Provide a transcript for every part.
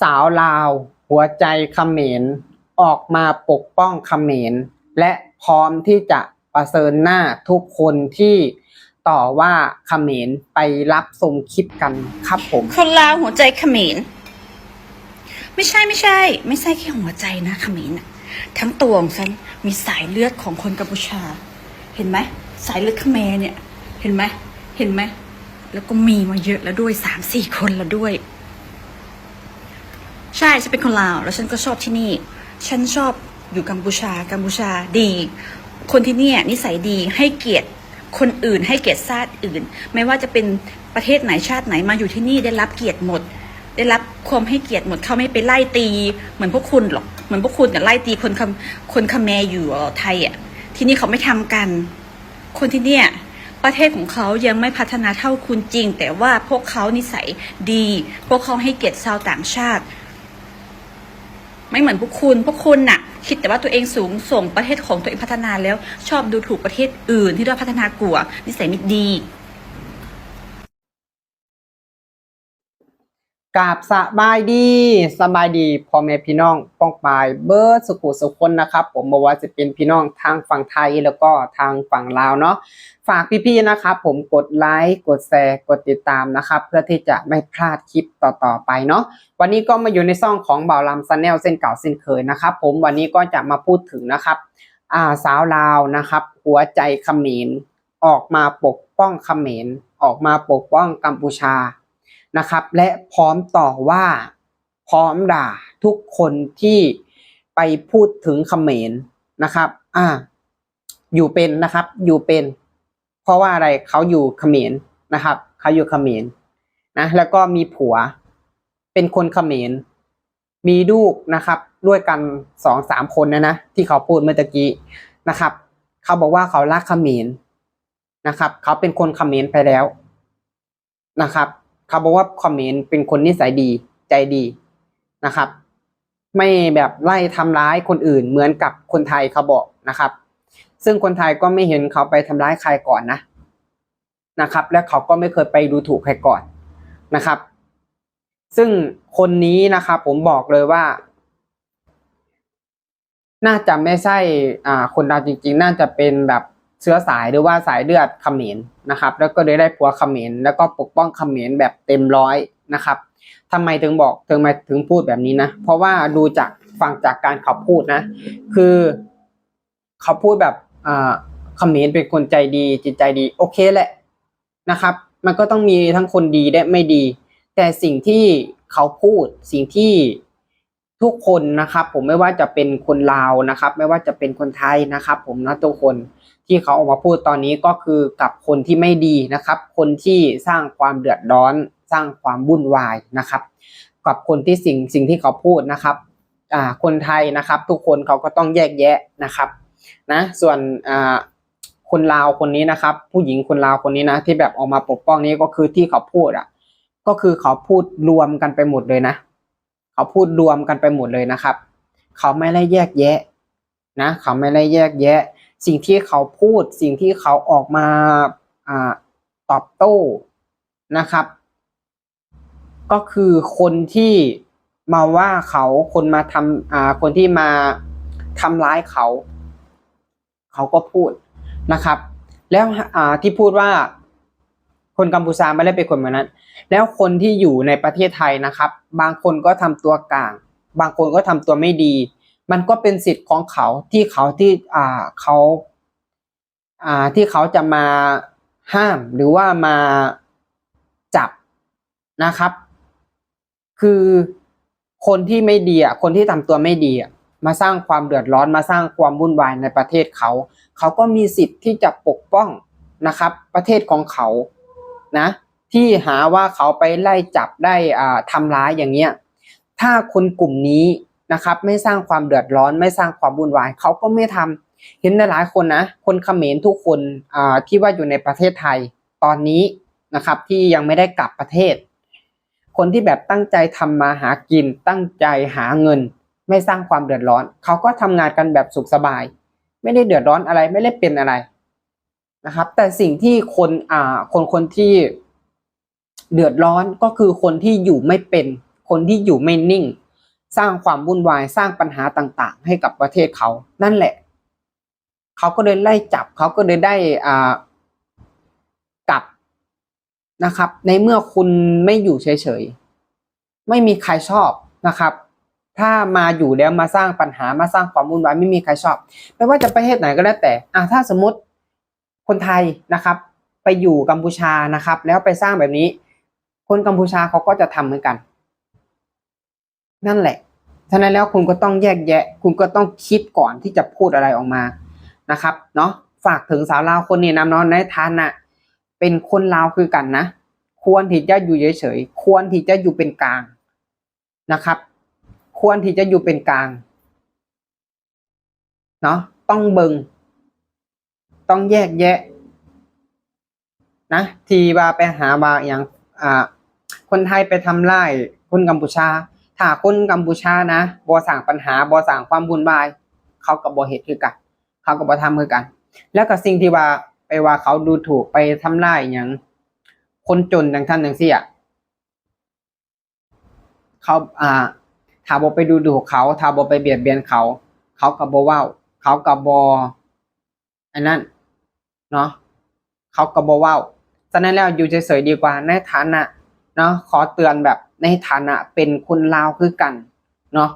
สาวลาว หัวใจเขมรออกมาปกป้องเขมรและพร้อมที่จะประเสริญหน้าทุกคนที่ต่อว่าเขมรไปรับชมคลิปกันครับผม คนลาวหัวใจเขมรไม่ใช่ไม่ใช่ ไม่ใช่แค่หัวใจนะเขมรนะทั้งตัวของฉันมีสายเลือดของคนกัมพูชา เห็นไหมสายเลือดเขมรเนี่ย เห็นไหมเห็นไหมแล้วก็มีมาเยอะแล้วด้วยสามสี่คนแล้วด้วย ใช่ฉันเป็นคนลาว แล้วฉันก็ชอบที่นี่ ฉันชอบอยู่กัมพูชา กัมพูชาดี คนที่เนี่ยนิสัยดีให้เกียรติคนอื่น ให้เกียรติชาติอื่น ไม่ว่าจะเป็นประเทศไหนชาติไหนมาอยู่ที่นี่ได้รับเกียรติหมด ได้รับความให้เกียรติหมดเขาไม่ไปไล่ตี เหมือนพวกคุณหรอกเหมือนพวกคุณเนี่ยไล่ตีคนคคนคแมร์อยู่อ่อไทยอะที่นี่เขาไม่ทำกัน คนที่เนี่ยประเทศของเขายังไม่พัฒนาเท่าคุณจริง แต่ว่าพวกเขานิสัยดี พวกเขาให้เกียรติชาวต่างชาติ ไม่เหมือนพวกคุณ พวกคุณน่ะ คิดแต่ว่าตัวเองสูงส่งประเทศของตัวเองพัฒนาแล้ว ชอบดูถูกประเทศอื่นที่ด้วยพัฒนากลัวนิสัยไม่ดี กาบสบายดีสบายดีพ่อแม่พี่น้องป้องปายเบิร์ดสุขุสุคนนะครับ ผมบอกว่าจะเป็นพี่น้องทางฝั่งไทยแล้วก็ทางฝั่งลาวเนาะฝากพี่ๆนะครับ ผมกดไลค์กดแชร์กดติดตามนะครับ เพื่อที่จะไม่พลาดคลิปต่อๆไปเนาะวันนี้ก็มาอยู่ในซ่องของบ่าวลำซันแนลเส้นเก่าเส้นเคยนะครับ ผมวันนี้ก็จะมาพูดถึงนะครับอ่าสาวลาวนะครับ หัวใจเขมรออกมาปกป้องเขมรออกมาปกป้องกัมพูชา นะครับ และพร้อมต่อว่าพร้อมด่าทุกคนที่ไปพูดถึงเขมรนะครับ อ่า อยู่เป็นนะครับ อยู่เป็น เพราะว่าอะไรเขาอยู่เขมรนะครับเขาอยู่เขมรนะแล้วก็มีผัว เป็นคนเขมรมีลูกนะครับ ด้วยกันสองสามคนนะนะที่เขาพูดเมื่อตะกี้นะครับ เขาบอกว่าเขารักเขมรนะครับ เขาเป็นคนเขมรไปแล้วนะครับ เขาบอกว่าคอมเมนต์เป็นคนนิสัยดีใจดีนะครับ ไม่แบบไล่ทำร้ายคนอื่นเหมือนกับคนไทยเขาบอกนะครับ ซึ่งคนไทยก็ไม่เห็นเขาไปทำร้ายใครก่อนนะนะครับ และเขาก็ไม่เคยไปดูถูกใครก่อนนะครับ ซึ่งคนนี้นะครับผมบอกเลยว่า น่าจะไม่ใช่อ่าคนดาจริง ๆ น่าจะเป็นแบบ เชื้อสายหรือว่าสายเลือดเขมรนะครับ แล้วก็เลยได้ผัวเขมรแล้วก็ปกป้องเขมรแบบเต็มร้อยนะครับทำไมถึงบอกถึงมาถึงพูดแบบนี้นะ เพราะว่าดูจากฟังจากการเขาพูดนะ คือเขาพูดแบบอ่าเขมรเป็นคนใจดีจิตใจดีโอเคแหละนะครับ มันก็ต้องมีทั้งคนดีและไม่ดี แต่สิ่งที่เขาพูดสิ่งที่ ทุกคนนะครับผมไม่ว่าจะเป็นคนลาวนะครับ ไม่ว่าจะเป็นคนไทยนะครับ ผมนะทุกคนที่เขาออกมาพูดตอนนี้ก็คือกับคนที่ไม่ดีนะครับ คนที่สร้างความเดือดร้อน สร้างความวุ่นวายนะครับ กับคนที่สิ่งสิ่งที่เขาพูดนะครับอ่าคนไทยนะครับ ทุกคนเขาก็ต้องแยกแยะนะครับนะส่วนอ่าคนลาวคนนี้นะครับ ผู้หญิงคนลาวคนนี้นะ ที่แบบออกมาปกป้องนี้ก็คือที่เขาพูดอะก็คือเขาพูดรวมกันไปหมดเลยนะ เขาพูดรวมกันไปหมดเลยนะครับ เขาไม่ได้แยกแยะนะเขาไม่ได้แยกแยะ สิ่งที่เขาพูดสิ่งที่เขาออกมาอ่าตอบโต้นะครับ ก็คือคนที่มาว่าเขาคนมาทำอ่าคนที่มาทำร้ายเขา เขาก็พูดนะครับ แล้วอ่าที่พูดว่า คนกัมพูชาไม่ได้เป็นคนแบบนั้น แล้วคนที่อยู่ในประเทศไทยนะครับ บางคนก็ทำตัวกลาง บางคนก็ทำตัวไม่ดี มันก็เป็นสิทธิ์ของเขาที่เขาที่อ่าเขาอ่าที่เขาจะมาห้ามหรือว่ามาจับนะครับ คือคนที่ไม่ดีอะคนที่ทำตัวไม่ดีอะมาสร้างความเดือดร้อนมาสร้างความวุ่นวายในประเทศเขา เขาก็มีสิทธิ์ที่จะปกป้องนะครับ ประเทศของเขา นะที่หาว่าเขาไปไล่จับได้ทำร้ายอย่างเงี้ยถ้าคนกลุ่มนี้นะครับไม่สร้างความเดือดร้อนไม่สร้างความวุ่นวายเขาก็ไม่ทำเห็นหลายคนนะคนเขมรทุกคนที่ว่าอยู่ในประเทศไทยตอนนี้นะครับที่ยังไม่ได้กลับประเทศ คนที่แบบตั้งใจทำมาหากินตั้งใจหาเงิน ไม่สร้างความเดือดร้อน เขาก็ทำงานกันแบบสุขสบาย ไม่ได้เดือดร้อนอะไรไม่ได้เป็นอะไร นะครับ แต่สิ่งที่คนอ่าคนคนที่เดือดร้อนก็คือคนที่อยู่ไม่เป็น คนที่อยู่ไม่นิ่ง สร้างความวุ่นวายสร้างปัญหาต่างๆ ให้กับประเทศเขา นั่นแหละ เขาก็เลยไล่จับเขาก็เลยได้อ่ากลับนะครับ ในเมื่อคุณไม่อยู่เฉยๆไม่มีใครชอบนะครับ ถ้ามาอยู่แล้วมาสร้างปัญหามาสร้างความวุ่นวายไม่มีใครชอบ ไม่ว่าจะประเทศไหนก็แล้วแต่อะถ้าสมมติ คนไทยนะครับไปอยู่กัมพูชานะครับ แล้วไปสร้างแบบนี้ คนกัมพูชาเขาก็จะทำเหมือนกัน นั่นแหละฉะนั้นแล้วคุณก็ต้องแยกแยะ คุณก็ต้องคิดก่อนที่จะพูดอะไรออกมานะครับเนาะฝากถึงสาวลาวคนนี้นะเนาะในฐานะเป็นคนลาวคือกันนะ ควรที่จะอยู่เฉยๆควรที่จะอยู่เป็นกลางนะครับ ควรที่จะอยู่เป็นกลางเนาะต้องเบิง ต้องแยกแยะ นะ ทีว่าไปหาว่าอย่างอ่า คนไทยไปทำร้ายคนกัมพูชา ถ้าคนกัมพูชานะบ่สร้างปัญหาบ่สร้างความวุ่นวาย เขาก็บ่เฮ็ดคือกัน เขาก็บ่ทำคือกัน แล้วก็สิ่งที่ว่าไปว่าเขาดูถูกไปทำร้ายหยังคนจนดังท่านจังซี่อะเขาอ่าถ้าบ่ไปดูถูกเขาถ้าบ่ไปเบียดเบียนเขา เขาก็บ่เว้าเขาก็บ่อันนั้น เนาะเขาก็บ่เว้าฉะนั้นแล้วอยู่เฉยๆดีกว่าในฐานะเนาะขอเตือนแบบในฐานะเป็นคนลาวคือกันเนาะ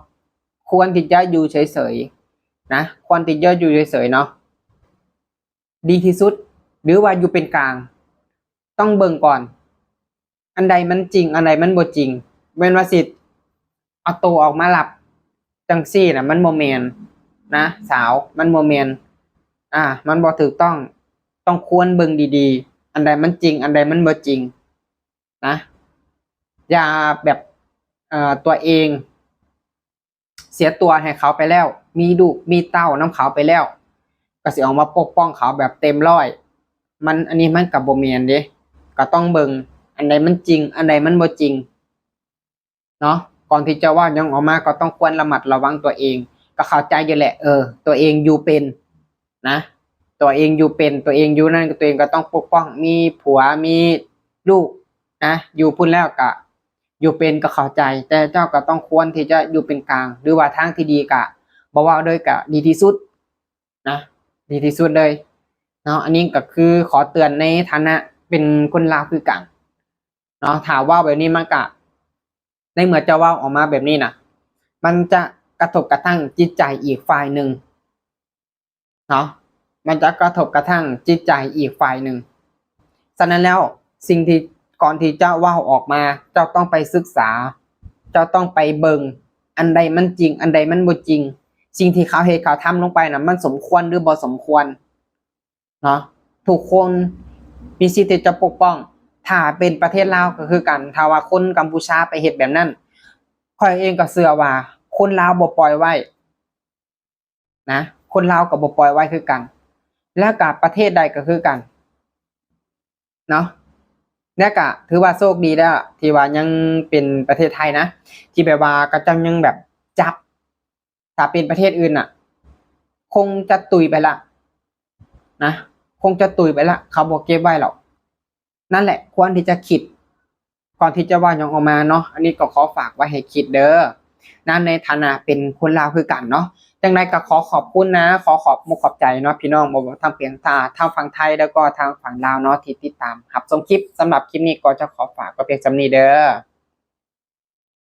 ควรที่จะอยู่เฉยๆนะควรที่จะอยู่เฉยๆเนาะดีที่สุด หรือว่าอยู่เป็นกลาง ต้องเบิ่งก่อน อันใดมันจริง อันใดมันบ่จริงเว้นว่าสิเอาตัวออกมาหลับจังซี่นะมันโมเมนนะ สาวมันโมเมนอ่า มันบ่ถูกต้อง ต้องควรเบิ่งดี ๆ อันใดมันจริง อันใดมันบ่จริง นะ อย่าแบบเอ่อตัวเอง เสียตัวให้เขาไปแล้ว มีดูมีเต้าน้ำเขาไปแล้ว ก็สิออกมาปกป้องเขาแบบเต็มร้อย มันอันนี้มันกับโบเมียนเด้ก็ต้องเบิงอันใดมันจริง อันใดมันบ่จริง เนาะก่อนที่จะว่ายังออกมาก็ต้องควรระมัดระวังตัวเอง ก็เข้าใจอยู่แหละ เออ ตัวเองอยู่เป็นนะ ตัวเองอยู่เป็นตัวเองอยู่นั่นตัวเองก็ต้องปกป้องมีผัวมีลูกนะอยู่พุ่นแล้วก็อยู่เป็นก็เข้าใจ แต่เจ้าก็ต้องควรที่จะอยู่เป็นกลาง หรือว่าทางที่ดีกะบอกว่าโดยกะดีที่สุดนะดีที่สุดเลยเนาะอันนี้ก็คือขอเตือนในฐานะเป็นคนลาวคือกันเนาะถามว่าแบบนี้มันกะในเมื่อเจะว่าออกมาแบบนี้นะมันจะกระทบกระทั่งจิตใจอีกฝ่ายหนึ่งเนาะ มันจะกระทบกระทั่งจิตใจอีกฝ่ายหนึ่งฉะนั้นแล้วสิ่งที่ก่อนที่เจ้าว่าวออกมา เจ้าต้องไปศึกษา เจ้าต้องไปเบิงอันใดมันจริง อันใดมันบ่จริง สิ่งที่เขาเฮเขาทำลงไปนะมันสมควรหรือบ่สมควรเนาะทุกคนมีสิทธิ์จะปกป้อง ถ้าเป็นประเทศลาวก็คือกันถ้าว่าคนกัมพูชาไปเฮ็ดแบบนั้นข้อยเองก็เชื่อว่า คนลาวบ่ปล่อยไว้ นะ คนลาวก็บ่ปล่อยไว้คือกัน แล้วกับประเทศใดก็คือกันเนาะเนี่ยก็ถือว่าโชคดีแล้วที่ว่ายังเป็นประเทศไทยนะที่แบบว่าก็จังยังแบบจับถ้าเป็นประเทศอื่นอะ คงจะตุยไปละนะคงจะตุยไปละเขาบอกเก็บไว้หรอกนั่นแหละควรที่จะคิดก่อนที่จะว่ายังออกมาเนาะอันนี้ก็ขอฝากไว้ให้คิดเด้อ นะในฐานะเป็นคนลาวคือกันเนาะจังไรก็ขอขอบคุณนะ ขอขอบมุขอบใจเนาะพี่น้องบ่ว่าทางเปียงตาทางฝั่งไทยแล้วก็ทางฝั่งลาวเนาะที่ติดตามครับสมคลิปสำหรับคลิปนี้ก็จะขอฝากก็เพียงสำนี้เด้อ